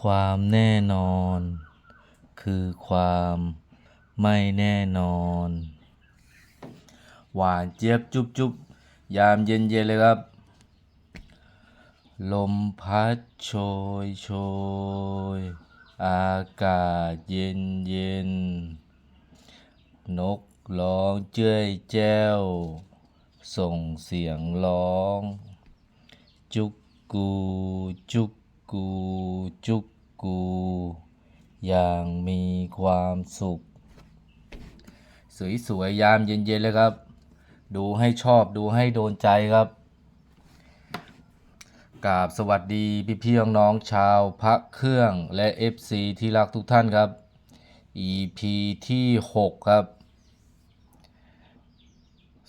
ความแน่นอน คือความไม่แน่นอน หวานเจี๊ยบจุบจุบยามเย็นเย็นๆเลยครับ ลมพัดโชยโชย อากาศเย็นเย็น นกร้องเจ้ยแจ้ว ส่งเสียงร้อง จุกกูจุก กูจุกกู อย่างมีความสุข สวยๆยามเย็นๆเลยครับ ดูให้ชอบดูให้โดนใจครับกราบสวัสดีพี่พี่ๆน้องๆชาวพระเครื่องและ FC ที่รักทุกท่านครับ EP ที่ 6 ครับ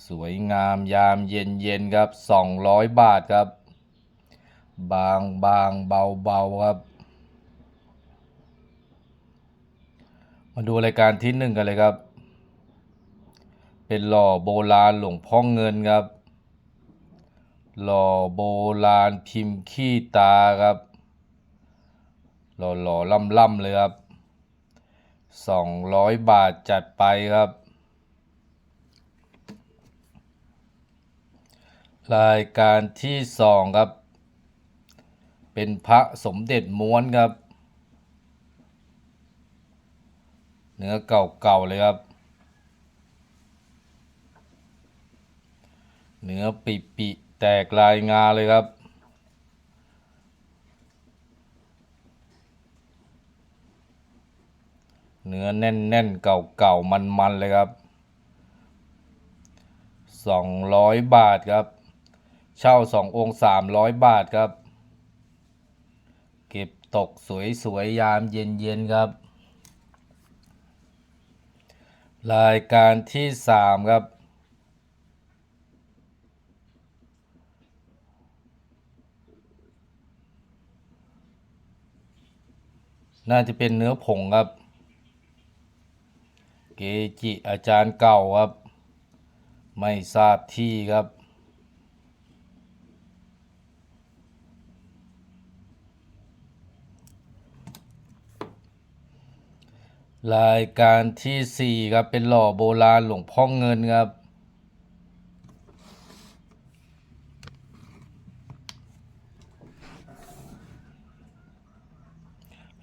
สวยงามยามเย็นเย็นๆครับ 200 บาทครับ บางบางเบาเบาครับ มาดูรายการที่หนึ่งกันเลยครับ เป็นหล่อโบราณหลวงพ่อเงินครับ หล่อโบราณพิมพ์ขี้ตาครับ หล่อหล่อล่ำล่ำเลยครับสองร้อยบาทจัดไปครับ รายการที่สองครับ เป็นพระสมเด็จม้วนครับ เนื้อเก่าๆเลยครับ เนื้อปิปิแตกลายงาเลยครับเนื้อแน่นๆ เก่าๆ มันๆ เลยครับสองร้อยบาทครับ เช่าสององค์สามร้อยบาทครับ ตกสวยๆยามเย็นๆครับ รายการที่สามครับ น่าจะเป็นเนื้อผงครับ เกจิอาจารย์เก่าครับ ไม่ทราบที่ครับ รายการที่สี่ครับ เป็นหล่อโบราณหลวงพ่อเงินครับ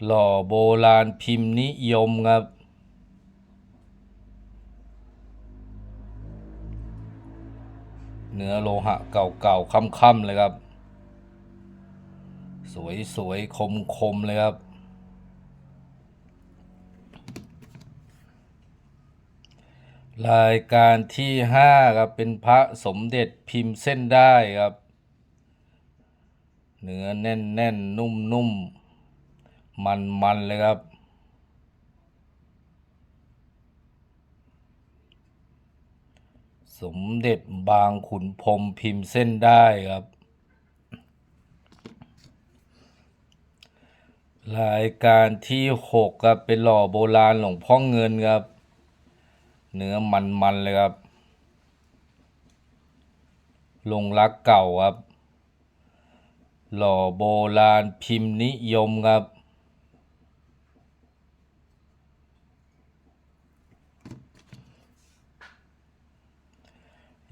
หล่อโบราณพิมพ์นิยมครับ เนื้อโลหะเก่าๆค่ำๆเลยครับ สวยๆ คมๆ เลยครับ รายการที่ห้าครับเป็นพระสมเด็จพิมพ์เส้นได้ครับ เนื้อแน่นๆนุ่มๆมันๆเลยครับ สมเด็จบางขุนพรมพิมพ์เส้นได้ครับ รายการที่หกครับเป็นหล่อโบราณหลวงพ่อเงินครับ เนื้อมันๆเลยครับ ลงรักเก่าครับ หล่อโบราณพิมพ์นิยมครับ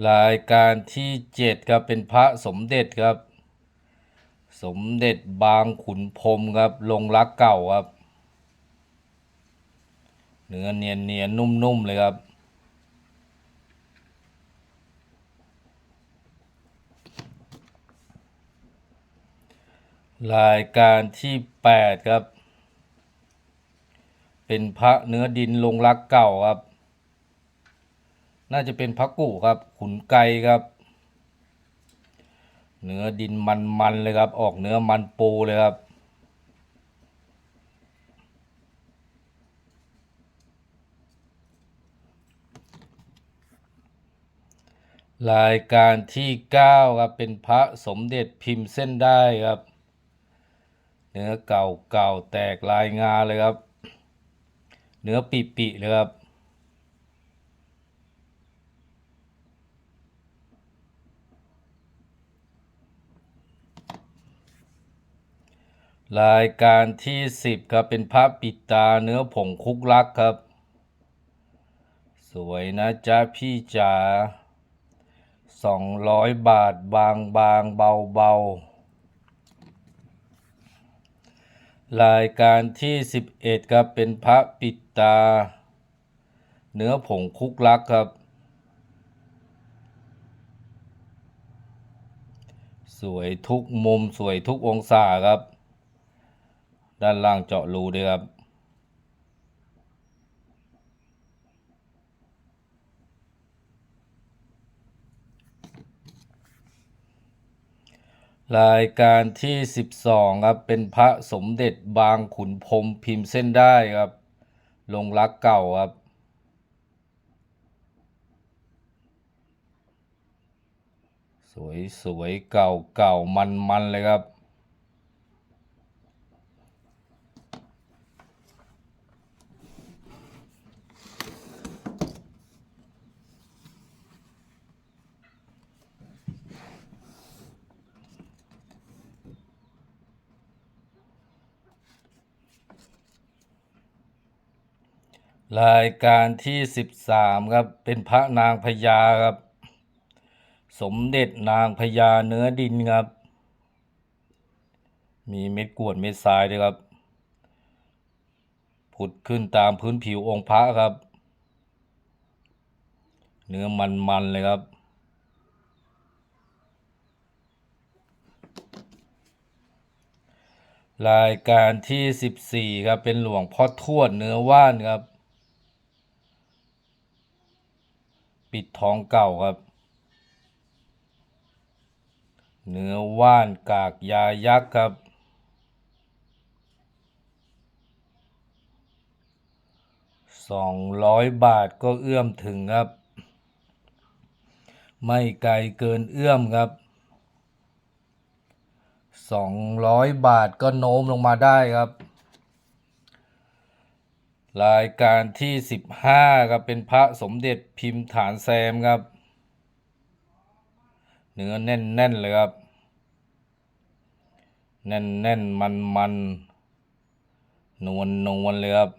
รายการที่เจ็ดครับเป็นพระสมเด็จครับ สมเด็จบางขุนพรมครับ ลงรักเก่าครับเนื้อเนียนเนียนๆนุ่มๆเลยครับ รายการที่แปดครับ เป็นพระเนื้อดินลงรักเก่าครับ น่าจะเป็นพระกุครับ ขุนไกครับ เนื้อดินมันๆเลยครับ ออกเนื้อมันปูเลยครับรายการที่เก้าครับ เป็นพระสมเด็จพิมพ์เส้นได้ครับ เนื้อเก่าเก่าแตกลายงาเลยครับ เนื้อปิปิเลยครับ รายการที่สิบครับ เป็นพระปิดตาเนื้อผงคุกลักครับ สวยนะจ๊ะพี่จ๋าสองร้อยบาทบางบางเบาเบาๆ รายการที่สิบเอ็ดครับเป็นพระปิดตา เนื้อผงคุกลักครับ สวยทุกมุมสวยทุกองศาครับ ด้านล่างเจาะรูด้วยครับ รายการที่ 12 ครับ เป็นพระสมเด็จบางขุนพรมพิมพ์เส้นได้ครับ ลงรักเก่าครับ สวยสวยเก่าเก่ามันมันเลยครับ รายการที่ 13 ครับ เป็นพระนางพญาครับ สมเด็จนางพญาเนื้อดินครับ มีเม็ดกวดเม็ดทรายด้วยครับ ผุดขึ้นตามพื้นผิวองค์พระครับ เนื้อมันๆเลยครับ รายการที่ 14 ครับ เป็นหลวงพ่อทวดเนื้อว่านครับ ปิดทองเก่าครับ เนื้อว่านกากยายักษ์ครับ สองร้อยบาทก็เอื้อมถึงครับ ไม่ไกลเกินเอื้อมครับสองร้อยบาทก็โน้มลงมาได้ครับ รายการที่สิบห้าครับเป็นพระสมเด็จพิมพ์ฐานแซมครับ เนื้อแน่นๆเลยครับ แน่นๆมันๆนวลนวลๆเลยครับ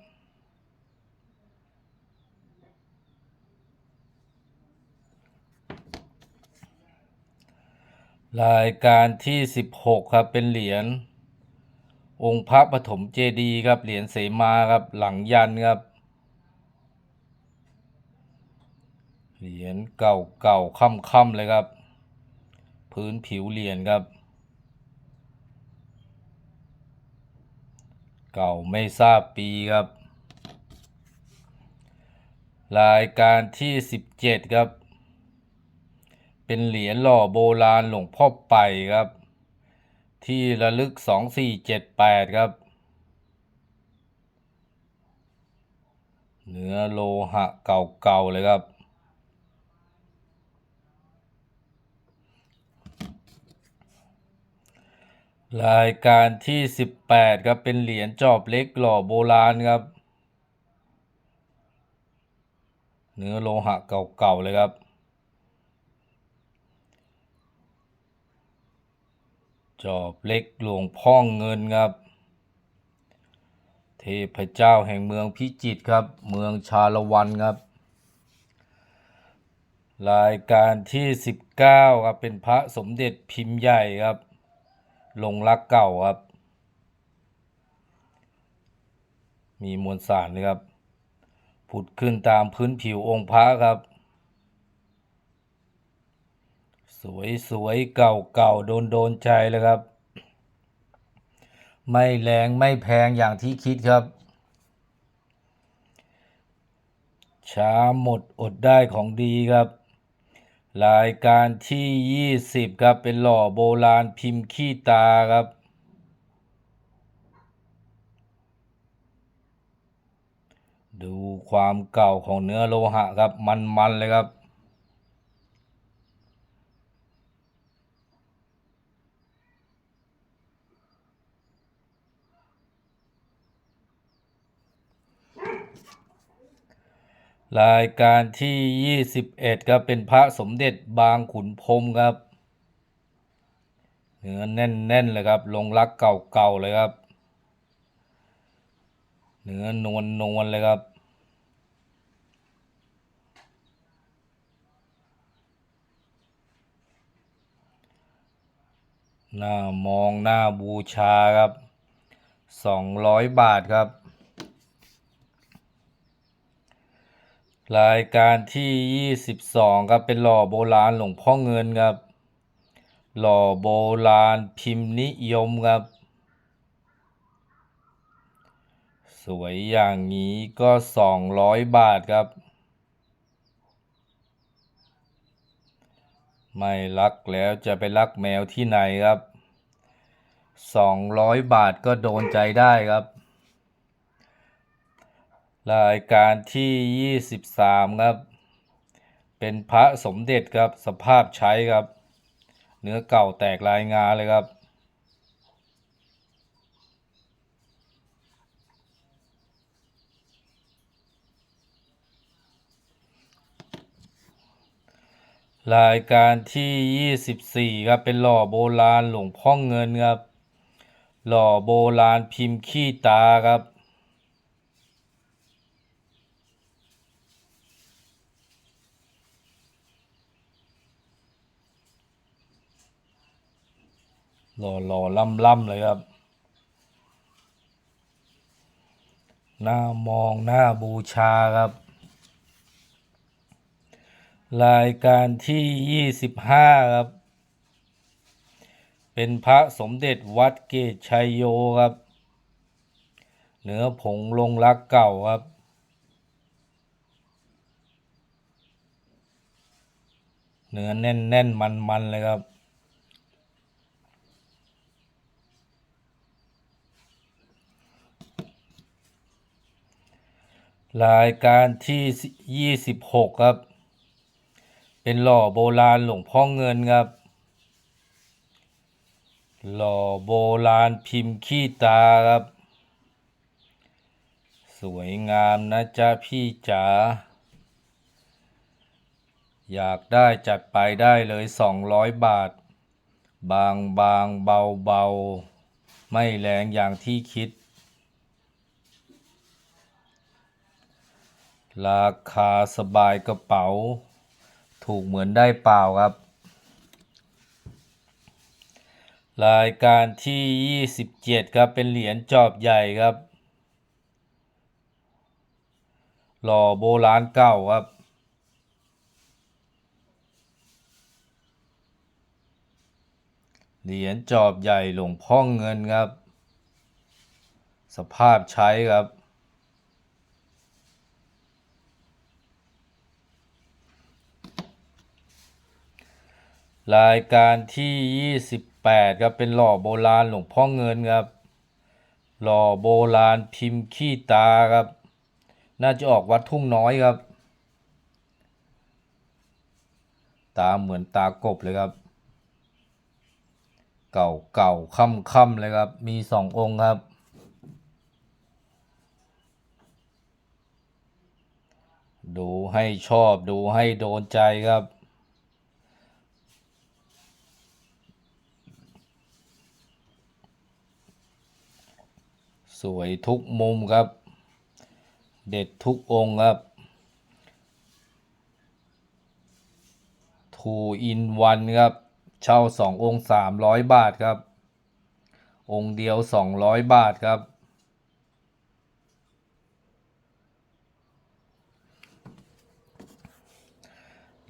รายการที่สิบหกครับเป็นเหรียญ องค์พระปฐมเจดีย์ครับเหรียญเสมาครับหลังยันครับเหรียญเก่าเก่าค่ำค่ำๆเลยครับ พื้นผิวเหรียญครับ เก่าไม่ทราบปีครับ รายการที่สิบเจ็ดครับ เป็นเหรียญหล่อโบราณหลวงพ่อไปครับ ที่ระลึกสองสี่เจ็ดแปดครับ เนื้อโลหะเก่าๆ เลยครับ รายการที่สิบแปดครับ เป็นเหรียญจอบเล็กหล่อโบราณครับ เนื้อโลหะเก่าๆ เลยครับ จอบเล็กหลวงพ่อเงินครับ เทพเจ้าแห่งเมืองพิจิตรครับ เมืองชาละวันครับ รายการที่สิบเก้าครับเป็นพระสมเด็จพิมพ์ใหญ่ครับลงรักเก่าครับ มีมวลสารนะครับ ผุดขึ้นตามพื้นผิวองค์พระครับ ส วยสวยเก่าเก่าโดนโดนใจเลยครับ ไม่แรงไม่แพงอย่างที่คิดครับ ช้าหมดอดได้ของดีครับ รายการที่ 20 ครับ เป็นหล่อโบราณพิมพ์ขี้ตาครับดูความเก่าของเนื้อโลหะครับมันๆเลยครับ รายการที่ 21ครับเป็นพระสมเด็จบางขุนพรมครับ เนื้อแน่นๆเลยครับ ลงรักเก่าๆเลยครับ เนื้อนวลนวลๆเลยครับ หน้ามองหน้าบูชาครับสองร้อยบาทครับ รายการที่ยี่สิบสองครับเป็นหล่อโบราณหลวงพ่อเงินครับ หล่อโบราณพิมพ์นิยมครับ สวยอย่างนี้ก็สองร้อยบาทครับ ไม่รักแล้วจะไปรักแมวที่ไหนครับสองร้อยบาทก็โดนใจได้ครับ รายการที่ยี่สิบสามครับ เป็นพระสมเด็จครับ สภาพใช้ครับ เนื้อเก่าแตกลายงาเลยครับ รายการที่ยี่สิบสี่ครับ เป็นหล่อโบราณหลวงพ่อเงินครับ หล่อโบราณพิมพ์ขี้ตาครับ หล่อหล่อล่ำล่ำเลยครับ หน้ามองหน้าบูชาครับ รายการที่ยี่สิบห้าครับ เป็นพระสมเด็จวัดเกตชัยโยครับ เหนือผงลงรักเก่าครับเนื้อแน่นแน่นมันมันเลยครับ รายการที่ยี่สิบหกครับ เป็นหล่อโบราณหลวงพ่อเงินครับ หล่อโบราณพิมพ์ขี้ตาครับ สวยงามนะจ๊ะพี่จ๋า อยากได้จัดไปได้เลยสองร้อยบาท บางบางเบาเบาไม่แรงอย่างที่คิด ราคาสบายกระเป๋า ถูกเหมือนได้เปล่าครับ รายการที่ 27 ครับ เป็นเหรียญจอบใหญ่ครับ หล่อโบราณเก่าครับเหรียญจอบใหญ่หลวงพ่อเงินครับ สภาพใช้ครับ รายการที่ 28ครับเป็นหล่อโบราณหลวงพ่อเงินครับ หล่อโบราณพิมพ์ขี้ตาครับ น่าจะออกวัดทุ่งน้อยครับ ตาเหมือนตากบเลยครับ เก่าเก่าค่ำค่ำเลยครับ มีสององค์ครับ ดูให้ชอบดูให้โดนใจครับ สวยทุกมุมครับ เด็ดทุกองครับทูอินวันครับ เช่าสององค์สามร้อยบาทครับ องค์เดียวสองร้อยบาทครับ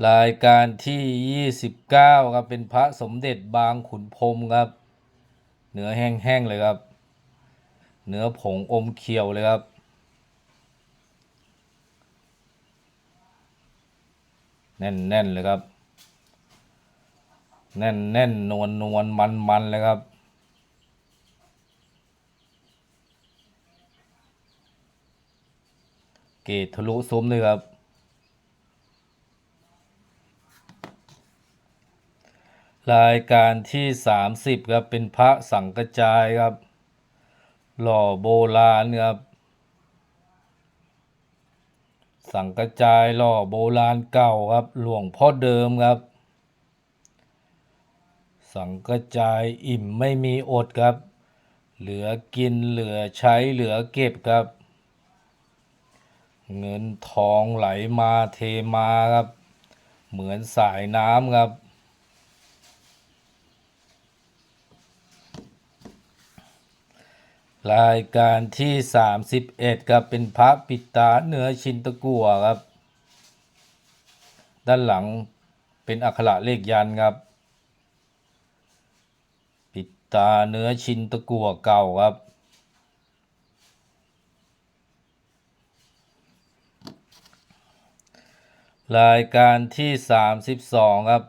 รายการที่ 29 ครับ เป็นพระสมเด็จบางขุนพรมครับ เนื้อแห้งๆเลยครับ เนื้อผงอมเขียวเลยครับ แน่นๆเลยครับ แน่นแน่นนวลนวลมันมันเลยครับเกตทะลุซุ้มเลยครับ รายการที่ 30 ครับ เป็นพระสังกระจายครับ หล่อโบราณครับสังกระจายหล่อโบราณเก่าครับหลวงพ่อเดิมครับ สังกระจายอิ่มไม่มีอดครับ เหลือกินเหลือใช้เหลือเก็บครับ เงินทองไหลมาเทมาครับ เหมือนสายน้ำครับ รายการที่ 31ครับเป็นพระปิตาเนื้อชินตะกัวครับ ด้านหลังเป็นอักขระเลขยันครับ ปิตาเนื้อชินตะกัวเก่าครับ รายการที่ 32 ครับ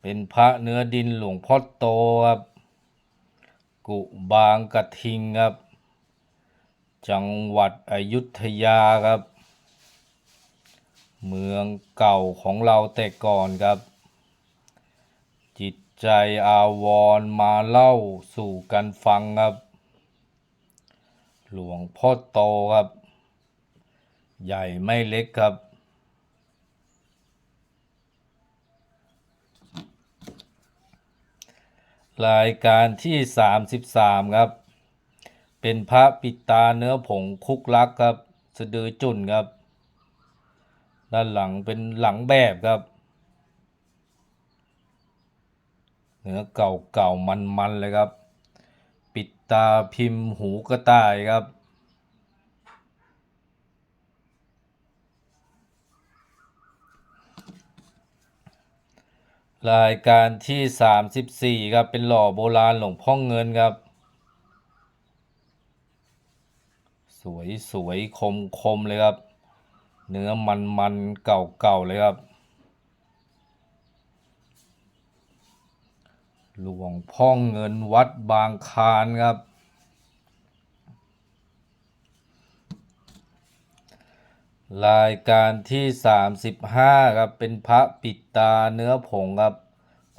เป็นพระเนื้อดินหลวงพ่อโตครับ กุบางกระทิงครับ จังหวัดอยุธยาครับ เมืองเก่าของเราแต่ก่อนครับ จิตใจอาวรมาเล่าสู่กันฟังครับ หลวงพ่อโตครับ ใหญ่ไม่เล็กครับ รายการที่ 33 ครับ เป็นพระปิตาเนื้อผงคุกลักครับ สะดือจุนครับ ด้านหลังเป็นหลังแบบครับ เนื้อเก่าเก่ามันมันๆเลยครับ ปิดตาพิมพ์หูกระต่ายครับ รายการที่ 34 ครับ เป็นหล่อโบราณหลวงพ่อเงินครับ สวยสวยคมคมเลยครับ เนื้อมันมันเก่าเก่าๆเลยครับ หลวงพ่อเงินวัดบางคานครับ รายการที่ 35 ครับ เป็นพระปิดตาเนื้อผงครับ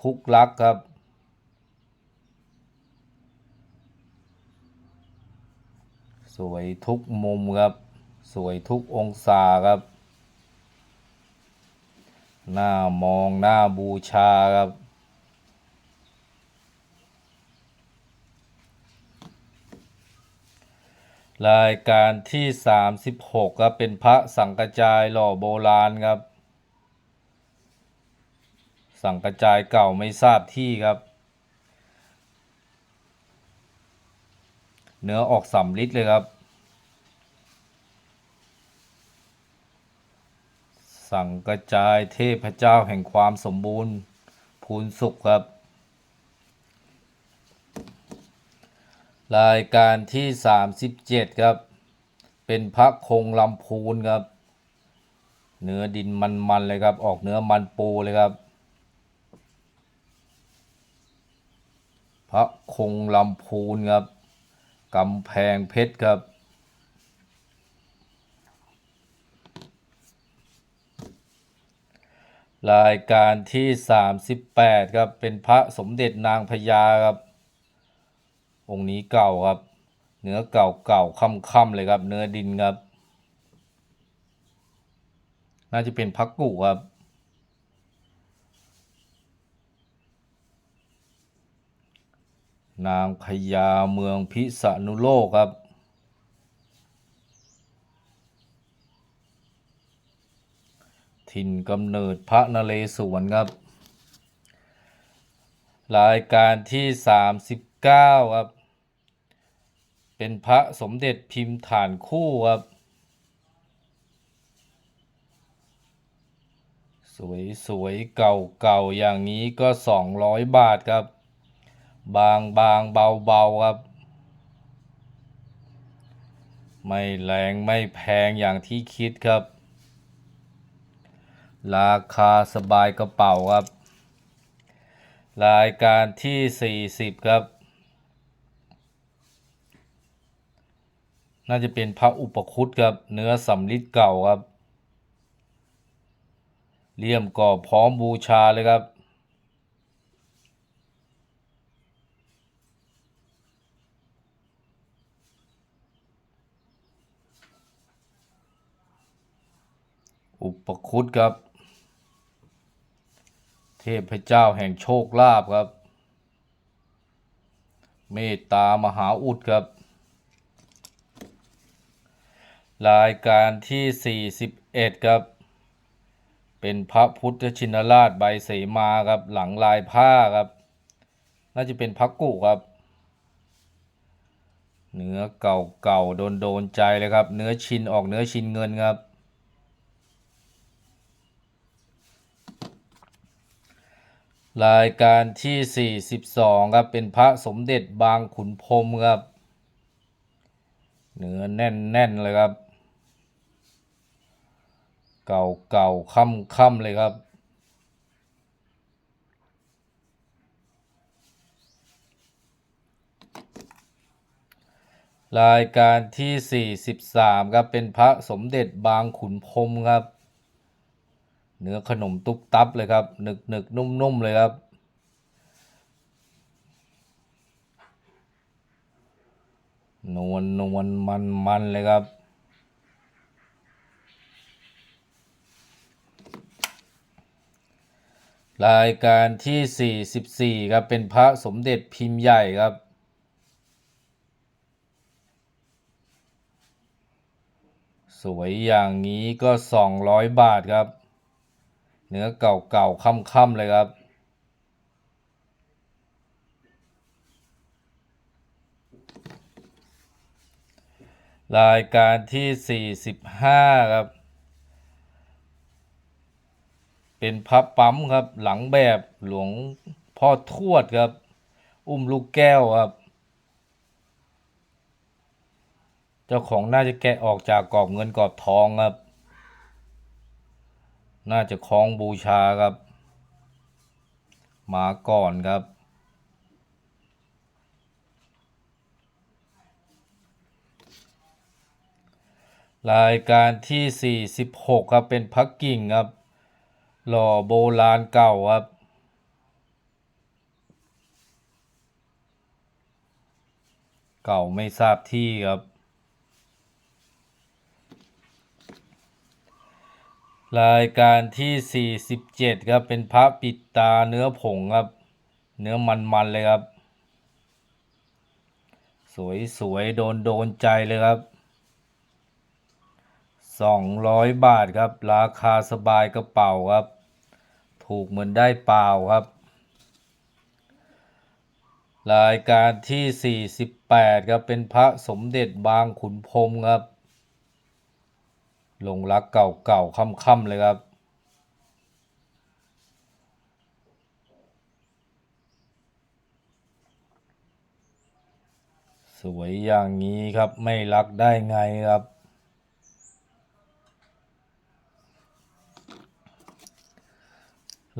คุกลักครับ สวยทุกมุมครับ สวยทุกองศาครับ หน้ามองหน้าบูชาครับรายการที่ 36ครับเป็นพระสังกจายหล่อโบราณครับ สั่งกระจายเก่าไม่ทราบที่ครับ เนื้อออกสำลิดเลยครับ สั่งกระจายเทพเจ้าแห่งความสมบูรณ์พูนสุขครับ รายการที่ 37 ครับ เป็นพระคงลำพูนครับ เนื้อดินมันๆเลยครับ ออกเนื้อมันปูเลยครับ พระคงลำพูนครับกำแพงเพชรครับ รายการที่ 38 ครับ เป็นพระสมเด็จนางพญาครับ องค์นี้เก่าครับ เนื้อเก่าเก่าค่ำๆเลยครับ เนื้อดินครับ น่าจะเป็นพักกุครับ นางพญาเมืองพิษณุโลกครับ ถิ่นกำเนิดพระนเรศวรครับ รายการที่ 39 ครับ เป็นพระสมเด็จพิมพ์ฐานคู่ครับ สวยสวยเก่าเก่าๆ อย่างนี้ก็ 200 บาทครับ บางบางเบาเบาครับ ไม่แรงไม่แพงอย่างที่คิดครับ ราคาสบายกระเป๋าครับ รายการที่ 40 ครับ น่าจะเป็นพระอุปคุตครับ เนื้อสำลิดเก่าครับเลี่ยมก่อพร้อมบูชาเลยครับ อุปคุตครับ เทพเจ้าแห่งโชคลาภครับ เมตตามหาอุดครับ รายการที่ 41 ครับ เป็นพระพุทธชินราชใบเสมาครับ หลังลายผ้าครับ น่าจะเป็นพักกุครับเนื้อเก่าเก่าโดนโดนๆใจเลยครับ เนื้อชินออกเนื้อชินเงินครับ รายการที่ 42 ครับ เป็นพระสมเด็จบางขุนพรมครับ เนื้อแน่นๆเลยครับ เก่าเก่าค่ำค่ำๆเลยครับ รายการที่ 43 ครับ เป็นพระสมเด็จบางขุนพรมครับ เนื้อขนมตุ๊บตับเลยครับหนึกหนึกนุ่มนุ่มๆเลยครับ นวลนวลมันมันเลยครับ รายการที่ 44 ครับเป็นพระสมเด็จพิมพ์ใหญ่ครับสวยอย่างนี้ก็ 200 บาทครับ เนื้อเก่าๆค่ำๆเลยครับ รายการที่ 45 ครับ เป็นพับปั๊มครับหลังแบบหลวงพ่อทวดครับ อุ้มลูกแก้วครับ เจ้าของน่าจะแกะออกจากกรอบเงินกรอบทองครับ น่าจะคล้องบูชาครับมาก่อนครับ รายการที่ 46 ครับ เป็นพักกิ่งครับ หล่อโบราณเก่าครับเก่าไม่ทราบที่ครับ รายการที่ 47 ครับ เป็นพระปิดตาเนื้อผงครับ เนื้อมันๆเลยครับ สวยๆ โดนโดนๆใจเลยครับ 200 บาทครับ ราคาสบายกระเป๋าครับ ถูกเหมือนได้เปล่าครับ รายการที่ 48 ครับ เป็นพระสมเด็จบางขุนพรมครับ ลงรักเก่าๆค่ำๆเลยครับ สวยอย่างนี้ครับไม่รักได้ไงครับ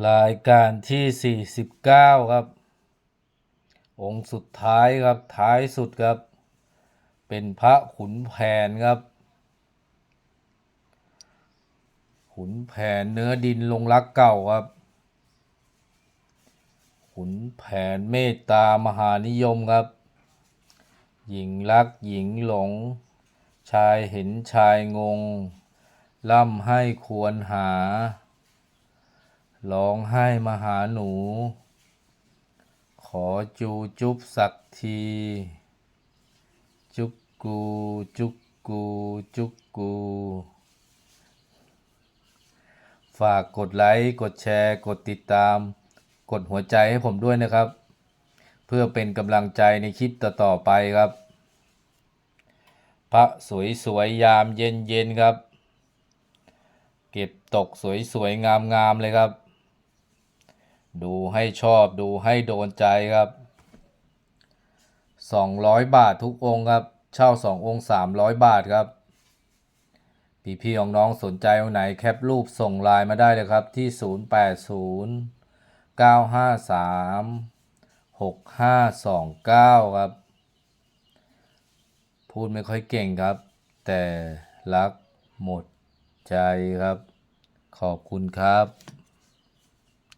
รายการที่ 49 ครับ องค์สุดท้ายครับท้ายสุดครับ เป็นพระขุนแผนครับ ขุนแผนเนื้อดินลงรักเก่าครับ ขุนแผนเมตตามหานิยมครับ หญิงรักหญิงหลง ชายเห็นชายงง ล่ำให้ควรหา ร้องไห้มหาหนู ขอจูจุบสักที จุกกูจุกกูจุกกู ฝากกดไลค์ กดแชร์ กดติดตาม กดหัวใจให้ผมด้วยนะครับ เพื่อเป็นกำลังใจในคลิปต่อๆไปครับ พระสวยๆยามเย็นๆครับ เก็บตกสวยๆงามๆเลยครับ ดูให้ชอบดูให้โดนใจครับ 200 บาททุกองค์ครับ เช่า 2 องค์ 300 บาทครับ พี่ๆน้องสนใจองไหนแคปรูปส่งไลน์มาได้เลยครับที่ 080 953 6529 ครับ พูดไม่ค่อยเก่งครับ แต่รักหมดใจครับ ขอบคุณครับ